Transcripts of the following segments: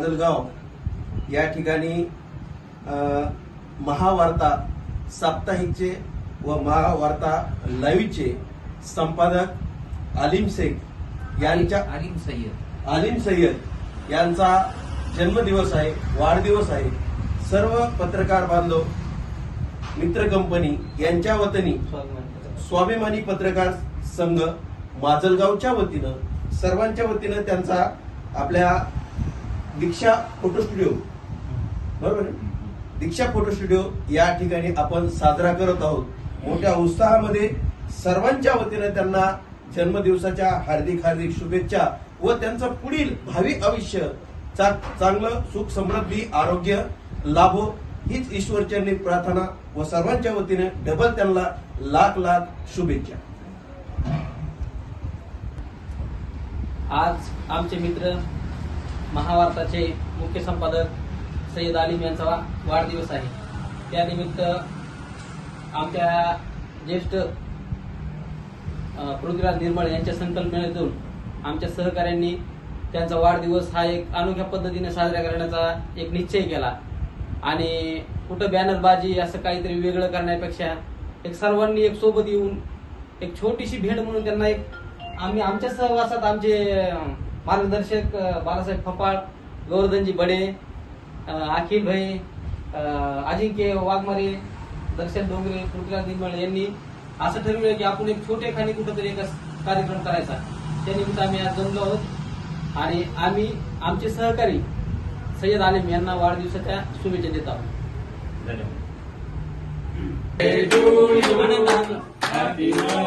माजलगाव या ठिकाणी महावार्ता साप्ताहिकचे व महावार्ता लाईव्हचे संपादक आलिम शेख यांच्या आलिम सय्यद आलिम सय्यद यांचा जन्मदिवस आहे वाढदिवस आहे. सर्व पत्रकार बांधव मित्र कंपनी यांच्या वतीने स्वाभिमानी पत्रकार संघ माजलगावच्या वतीनं सर्वांच्या वतीनं त्यांचा आपल्या दीक्षा फोटो स्टुडिओ. बरोबर दीक्षा फोटो स्टुडिओ या ठिकाणी आपण साजरा करत आहोत. मोठ्या उत्साहामध्ये सर्वांच्या वतीनं त्यांना जन्मदिवसाच्या हार्दिक हार्दिक शुभेच्छा व त्यांचं पुढील भावी आयुष्य चा- चांगलं सुख समृद्धी आरोग्य लाभो हीच ईश्वरचरणी प्रार्थना व सर्वांच्या वतीने डबल त्यांना लाख लाख शुभेच्छा. आज आमचे मित्र महाभारताचे मुख्य संपादक सय्यद आलिम यांचा वाढदिवस आहे. त्यानिमित्त आमच्या ज्येष्ठ पृथ्वीराज निर्मळ यांच्या संकल्पनेतून आमच्या सहकाऱ्यांनी त्यांचा वाढदिवस हा एक अनोख्या पद्धतीने साजरा करण्याचा एक निश्चय केला. आणि कुठं बॅनरबाजी असं काहीतरी वेगळं करण्यापेक्षा एक सर्वांनी एक सोबत येऊन एक छोटीशी भेट म्हणून त्यांना एक आम्ही आमच्या सहवासात आमचे मार्गदर्शक बाळासाहेब फपाळ गोवर्धनजी बडे अखिल भाई अजिंक्य वाघमारे दर्शन डोंगरे पृथ्वीराज निर्मळ यांनी असं ठरवलं की आपण एक छोटे खाणी कुठंतरी एक कार्यक्रम करायचा. त्यानिमित्त आम्ही आज जमलो आहोत. आणि आम्ही आमचे सहकारी सय्यद आलिम यांना वाढदिवसाच्या शुभेच्छा देत आहोत. लावा,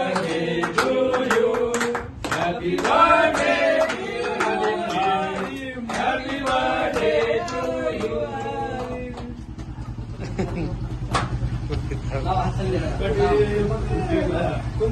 हात खाली धरा.